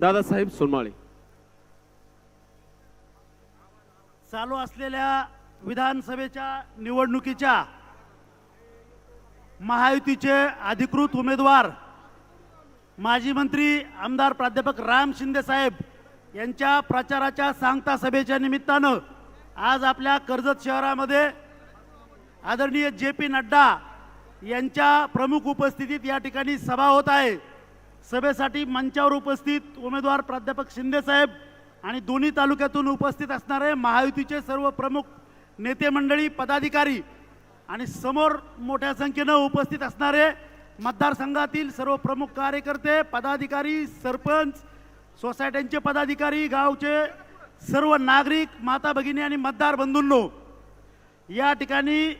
दादासाहेब सोनमाळे. चालू असलेल्या विधानसभेच्या निवडणुकीच्या महायुतीचे अधिकृत उमेदवार माजी मंत्री आमदार प्राध्यापक राम शिंदे साहेब यांच्या प्रचाराच्या सांगता सभेच्या निमित्तानं आज आपल्या कर्जत शहरामध्ये आदरणीय जे पी नड्डा यांच्या प्रमुख उपस्थितीत या ठिकाणी सभा होत आहे. सभेसाठी मंचावर उपस्थित उमेदवार प्राध्यापक शिंदेसाहेब आणि दोन्ही तालुक्यातून उपस्थित असणारे महायुतीचे सर्व प्रमुख नेते मंडळी पदाधिकारी आणि समोर मोठ्या संख्येनं उपस्थित असणारे मतदारसंघातील सर्व प्रमुख कार्यकर्ते पदाधिकारी सरपंच सोसायट्यांचे पदाधिकारी गावचे सर्व नागरिक माता भगिनी आणि मतदार बंधूंनो या ठिकाणी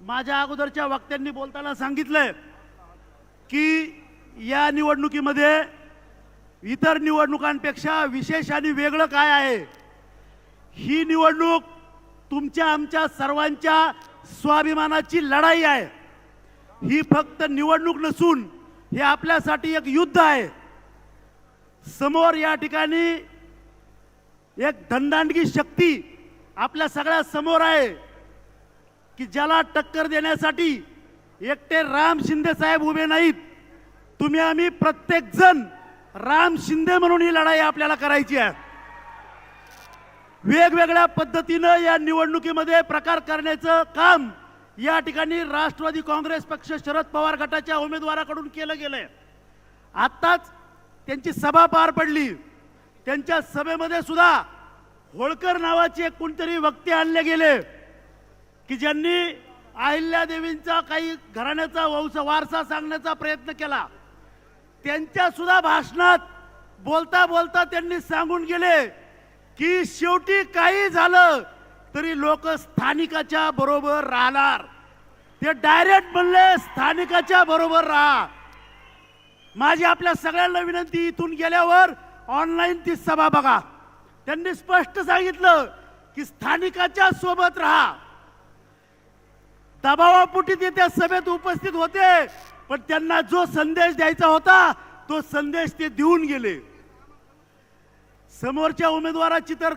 माझ्या अगोदरच्या वक्त्यांनी बोलताना सांगितलंय की या निवडणुकीमध्ये इतर निवडणुकांपेक्षा विशेष आणि वेगळं काय आहे? ही निवडणूक तुमच्या आमच्या सर्वांच्या स्वाभिमानाची लढाई आहे. ही फक्त निवडणूक नसून हे आपल्यासाठी एक युद्ध आहे. समोर या ठिकाणी एक धनदांडगी शक्ती आपल्या सगळ्या समोर आहे की ज्याला टक्कर देण्यासाठी एकटे राम शिंदे साहेब उभे नाहीत. तुम्ही आम्ही प्रत्येक जण राम शिंदे म्हणून ही लढाई आपल्याला करायची आहे. वेगवेगळ्या पद्धतीनं या निवडणुकीमध्ये प्रकार करण्याचं काम या ठिकाणी राष्ट्रवादी काँग्रेस पक्ष शरद पवार गटाच्या उमेदवाराकडून केलं गेलंय. आत्ताच त्यांची सभा पार पडली. त्यांच्या सभेमध्ये सुद्धा होळकर नावाचे एक कोणतरी वक्ते आणले गेले की ज्यांनी अहिल्यादेवींचा काही घराण्याचा वंश वारसा सांगण्याचा प्रयत्न केला. त्यांच्या सुद्धा भाषणात बोलता बोलता त्यांनी सांगून गेले की शेवटी काही झालं तरी लोक स्थानिकाच्या बरोबर राहणार. ते डायरेक्ट म्हणले स्थानिकाच्या बरोबर राहा. माझी आपल्या सगळ्यांना विनंती इथून गेल्यावर ऑनलाईन ती सभा बघा. त्यांनी स्पष्ट सांगितलं की स्थानिकाच्या सोबत राहा. दबावापुटी ते त्या सभेत उपस्थित होते. पण त्यांना जो संदेश द्यायचा होता तो संदेश ते देऊन गेले. समोरच्या उमेदवाराची तर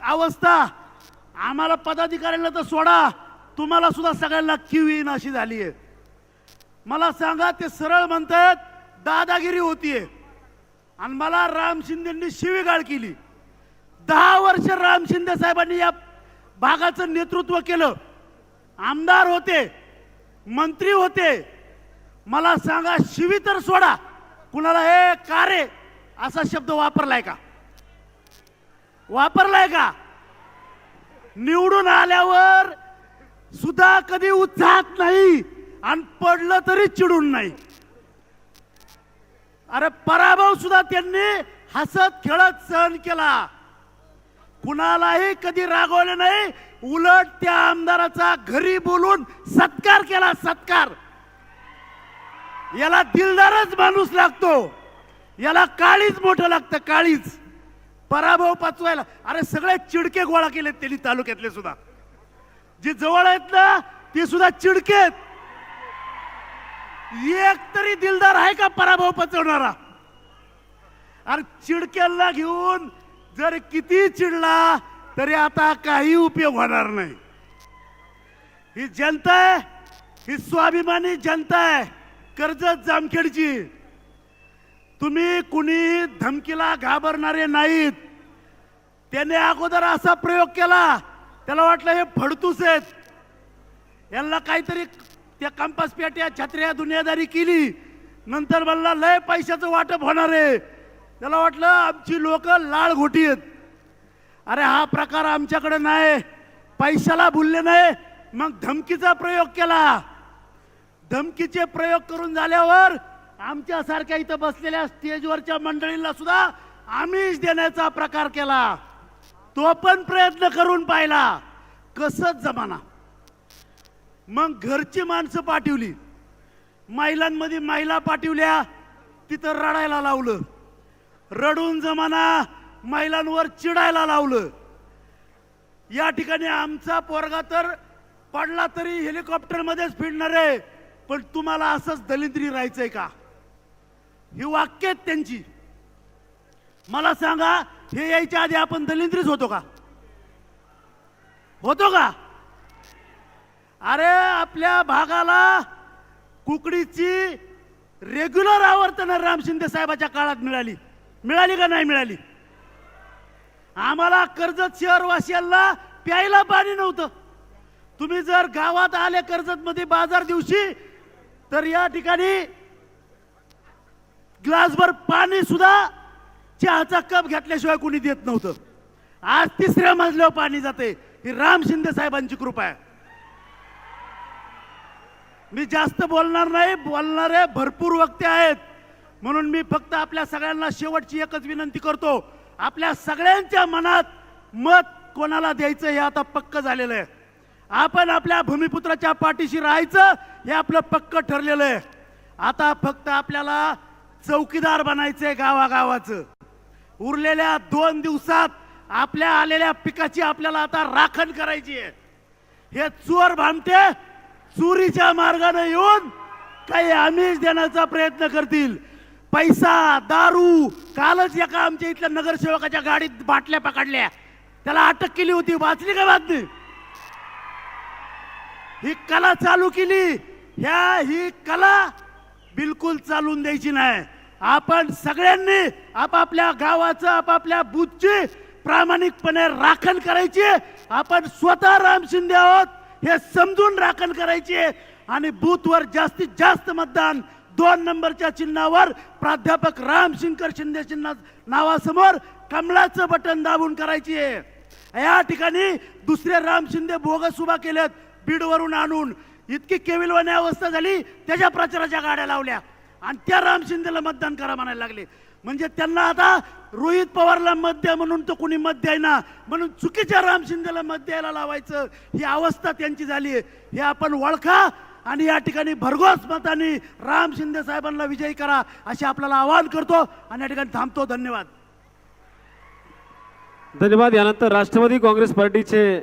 अवस्था आम्हाला पदाधिकाऱ्यांना तर सोडा तुम्हाला सुद्धा सगळ्यांना किव येईन अशी झाली आहे. मला सांगा ते सरळ म्हणतात दादागिरी होतीये. आणि मला राम शिंदेंनी शिवीगाळ केली. दहा वर्ष राम शिंदे साहेबांनी या भागाचं नेतृत्व केलं. आमदार होते मंत्री होते मला सांगा शिवी तर सोडा. कुणाला हे कारे असा शब्द वापरलाय का? वापरलाय का? निवडून आल्यावर सुद्धा कधी उत्साहात नाही आणि पडलं तरी चिडून नाही. अरे पराभव सुद्धा त्यांनी हसत खेळत सहन केला. कुणालाही कधी रागवले नाही उलट त्या आमदाराचा घरी बोलून सत्कार केला सत्कार. याला दिलदारच माणूस लागतो. याला काळीच मोठं लागतं काळीच. पराभव पचवायला. अरे सगळे चिडके गोळा केलेत त्यांनी तालुक्यातले सुद्धा. जे जवळ आहेत ना ते सुद्धा चिडकेत एक तरी दिलदार आहे का पराभव पचवणारा? अरे चिडक्याला घेऊन जर किती चिडला तरी आता काही उपयोग होणार नाही. ही जनता आहे ही स्वाभिमानी जनता आहे. कर्जत जामखेडची. तुम्ही कुणी धमकीला घाबरणारे नाहीत. त्याने अगोदर असा प्रयोग केला त्याला वाटलं हे फडतूस आहेत. यांना काहीतरी त्या कंपास पेट्या छत्र्या दुनियादारी केली. नंतर म्हणला लय पैशाचं वाटप होणार आहे. त्याला वाटलं आमची लोक लाळ घोटी आहेत. अरे हा प्रकार आमच्याकडे नाही. पैशाला भुलले नाही. मग धमकीचा प्रयोग केला. धमकीचे प्रयोग करून झाल्यावर आमच्यासारख्या इथं बसलेल्या स्टेजवरच्या मंडळींना सुद्धा आमिष देण्याचा प्रकार केला. तो पण प्रयत्न करून पाहिला. कसच जमाना. मग घरची माणसं पाठवली. महिलांमध्ये महिला पाठवल्या तिथं रडायला लावलं. रडून जमाना महिलांवर चिडायला लावलं. या ठिकाणी आमचा पोरगा तर पडला तरी हेलिकॉप्टरमध्येच फिरणार आहे. पण तुम्हाला असंच दलिंद्री राहायचंय का? ही वाक्य आहेत त्यांची. मला सांगा हे यायच्या आधी आपण दलिंद्रीच होतो का? होतो का? अरे आपल्या भागाला कुकडीची रेग्युलर आवर्तन राम शिंदे साहेबाच्या काळात मिळाली. मिळाली का नाही मिळाली? आम्हाला कर्जत शहरवासियांना प्यायला पाणी नव्हतं. तुम्ही जर गावात आले कर्जत मध्ये बाजार दिवशी तर या ठिकाणी ग्लासभर पाणी सुद्धा चहाचा कप घेतल्याशिवाय कोणी देत नव्हतं. आज तिसऱ्या मजल्यावर पाणी जाते ही राम शिंदे साहेबांची कृपा आहे. मी जास्त बोलणार नाही बोलणारे भरपूर वक्ते आहेत. म्हणून मी फक्त आपल्या सगळ्यांना शेवटची एकच विनंती करतो. आपल्या सगळ्यांच्या मनात मत कोणाला द्यायचं हे आता पक्क झालेलं आहे. आपण आपल्या भूमिपुत्राच्या पाठीशी राहायचं हे आपलं पक्क ठरलेलं आहे. आता फक्त आपल्याला चौकीदार बनायचंय गावागावाचं. उरलेल्या दोन दिवसात आपल्या आलेल्या पिकाची आपल्याला आता राखण करायची आहे. हे चोर भामटे चोरीच्या मार्गाने येऊन काही आमिष देण्याचा प्रयत्न करतील. पैसा दारू कालच एका आमच्या इथल्या नगरसेवकाच्या गाडीत बाटल्या पकडल्या. त्याला अटक केली होती. वाचली का बातमी? ही कला चालू केली. ह्या ही कला बिलकुल चालून द्यायची नाही. आपण सगळ्यांनी आपापल्या गावाचं आपापल्या बूथची प्रामाणिकपणे राखण करायची. आपण स्वतः राम शिंदे आहोत हे समजून राखण करायची. आणि बूथवर जास्तीत जास्त मतदान दोन नंबरच्या चिन्हावर प्राध्यापक राम शिंकर शिंदे चिन्हा नावासमोर कमळाचं बटन दाबून करायची. आहे या ठिकाणी दुसरे राम शिंदे बोगस उभा केलेत. बीडवरून आणून इतकी केविलवाणी अवस्था झाली त्याच्या प्रचाराच्या गाड्या लावल्या. आणि त्या राम शिंदेला मतदान करा म्हणायला लागले. म्हणजे त्यांना आता रोहित पवारला मत द्या म्हणून तो कुणी मत द्यायना. म्हणून चुकीच्या राम शिंदेला मत द्यायला लावायचं ही अवस्था त्यांची झाली हे आपण ओळखा आणि या ठिकाणी भरघोस मताने राम शिंदे साहेबांना विजयी करा असे आपल्याला आवाहन करतो आणि या ठिकाणी थांबतो. धन्यवाद. धन्यवाद. यानंतर राष्ट्रवादी काँग्रेस पार्टीचे